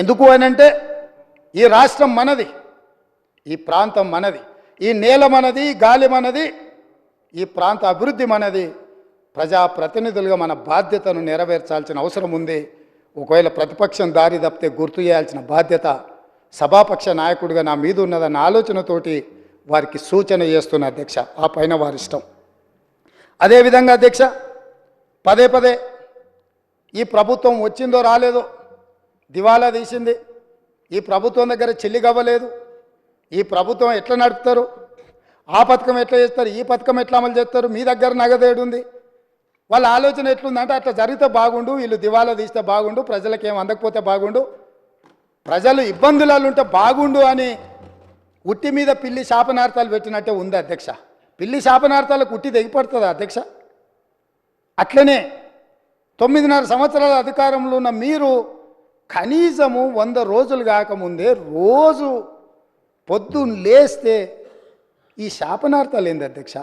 ఎందుకు అని అంటే ఈ రాష్ట్రం మనది ఈ ప్రాంతం మనది ఈ నేల మనది గాలి మనది ఈ ప్రాంత అభివృద్ధి మనది. ప్రజాప్రతినిధులుగా మన బాధ్యతను నెరవేర్చాల్సిన అవసరం ఉంది. ఒకవేళ ప్రతిపక్షం దారి తప్పితే గుర్తు చేయాల్సిన బాధ్యత సభాపక్ష నాయకుడిగా నా మీద ఉన్నదన్న ఆలోచనతోటి వారికి సూచన చేస్తున్న అధ్యక్ష ఆ పైన వారి ఇష్టం. అదేవిధంగా అధ్యక్ష పదే పదే ఈ ప్రభుత్వం వచ్చిందో రాలేదో దివాలా తీసింది. ఈ ప్రభుత్వం దగ్గర చెల్లిగవ్వలేదు ఈ ప్రభుత్వం ఎట్లా నడుపుతారు? ఆ పథకం ఎట్లా చేస్తారు? ఈ పథకం ఎట్లా అమలు చేస్తారు? మీ దగ్గర నగదేడు ఉంది. వాళ్ళ ఆలోచన ఎట్లుందంటే అట్లా జరిగితే బాగుండు వీళ్ళు దివాలా తీస్తే బాగుండు ప్రజలకు ఏం అందకపోతే బాగుండు. ప్రజలు ఇబ్బందులలో ఉంటే బాగుండు అని ఉట్టి మీద పిల్లి శాపనార్థాలు పెట్టినట్టే ఉంది అధ్యక్ష. పిల్లి శాపనార్థాలకు ఉట్టి తెగిపడుతుందా అధ్యక్ష. అట్లనే తొమ్మిదిన్నర సంవత్సరాల అధికారంలో ఉన్న మీరు కనీసము వంద రోజులు కాకముందే రోజు పొద్దున్న లేస్తే ఈ శాపనార్థాలు ఏంది అధ్యక్ష?